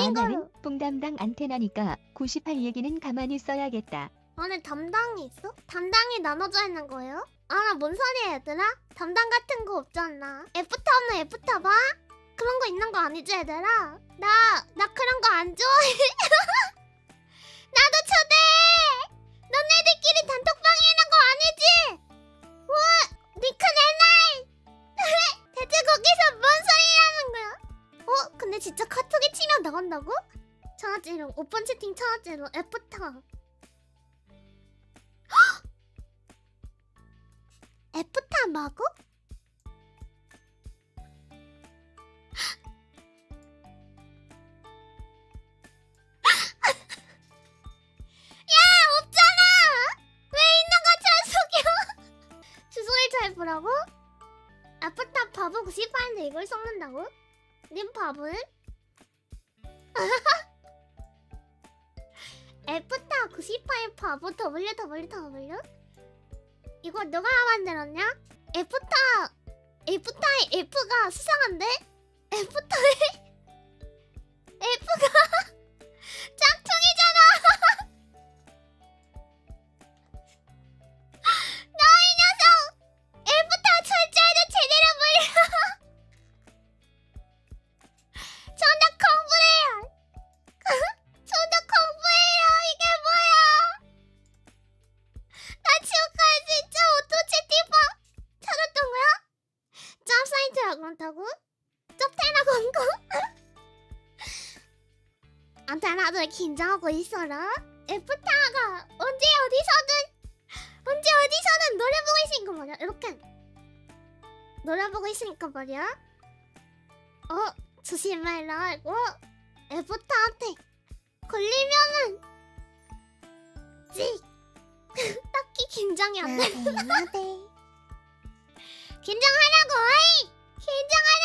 아 나는 뽕담당 안테나니까 98 얘기는 가만히 써야겠다. 안에 담당이 있어? 담당이 나눠져 있는 거예요? 아, 나 뭔 소리야, 얘들아? 담당 같은 거 없잖아. 애프터 없는 애프터 봐? 그런 거 있는 거 아니지, 얘들아? 나, 나 그런 거 안 좋아해. 나간다고? 천하지롱, 오픈 채팅 천하지롱, 애프터. 애프터 잘 보라고? 애프터 바보 98인데 이걸 섞는다고? 님 바보는? 애프터 98 바보 www? 이거 누가 만들었냐? 애프터 애프터의 F가 수상한데? 애프터의 짭 사이트라 그런다고? 짭테나 광고? 안테나들 긴장하고 있어라. 애프타가 언제 어디서든 언제 어디서든 노래 보고 있으니까 말이야. 이렇게 노래 보고 있으니까 말이야. 어 조심해라. 이거 애프타한테 걸리면은 찍 딱히 긴장이 안 돼. 긴장할 Eh, jangan